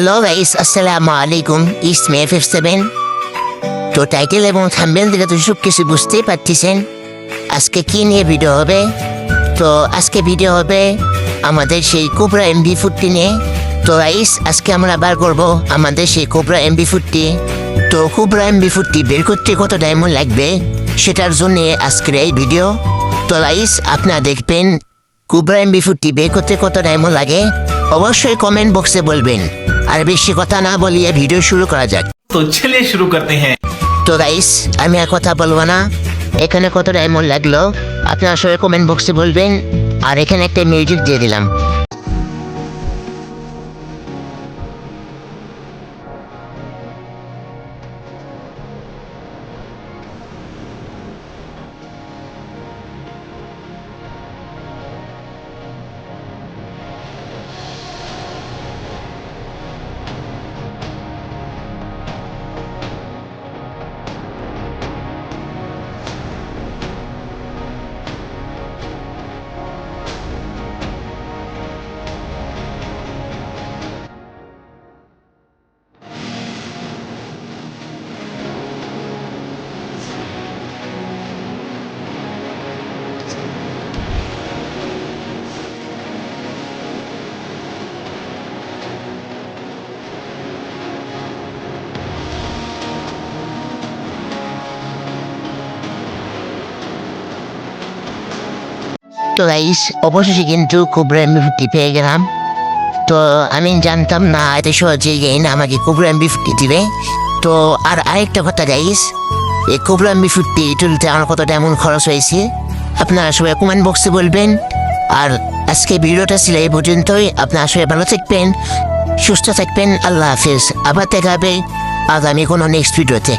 Hello guys আসসালামু আলাইকুম ইস মে এফ সেভেন তো টাইটেল এবং থাম্বেল দিকে তো সব কিছু বুঝতেই পারতেছেন। আজকে কি নিয়ে ভিডিও হবে? তো আজকে ভিডিও হবে আমাদের সেই কোবরা এমবি ফুডটি নিয়ে। তো গাইস আজকে আমরা বার করব আমাদের সেই কোবরা এমবি ফুডটি তো কোবরা এমবি ফুডটি বের করতে কত ডায়মন্ড লাগবে সেটার জন্য আজকের এই ভিডিও তো গাইস আপনারা দেখবেন কুবরা এমবি ফুডটি বের করতে কত ডায়মন্ড লাগে? অবশ্যই কমেন্ট বক্সে বলবেন। আর বেশি কথা না বলিয়ে ভিডিও শুরু করা যাক। তো চলে শুরু করতে হ্যাঁ। তো গাইস আমি আর কথা বলব না। এখানে কতটা এমন লাগল? আপনি আসলে কমেন্ট বক্সে বলবেন। আর এখানে একটা মিউজিক দিয়ে দিলাম। তো গাইস অবশেষে কিন্তু কুবরা এমবি পেয়ে গেলাম। তো আমি জানতাম না, এত সহজে গেইন আমাকে কুবরা এমবি ফিফটি দিবে। তো আর আরেকটা কথা গাইস এই কুবরা এমবি ফিফটি তুলতে আমার কতটা এমন খরচ হয়েছে? আপনারা সবাই কমেন্ট বক্সে বলবেন। আর আজকে ভিডিওটা ছিল এই পর্যন্তই। আপনারা সবাই ভালো থাকবেন, সুস্থ থাকবেন, আল্লাহ হাফিজ। আবার দেখা হবে আগামী কোনো নেক্সট ভিডিওতে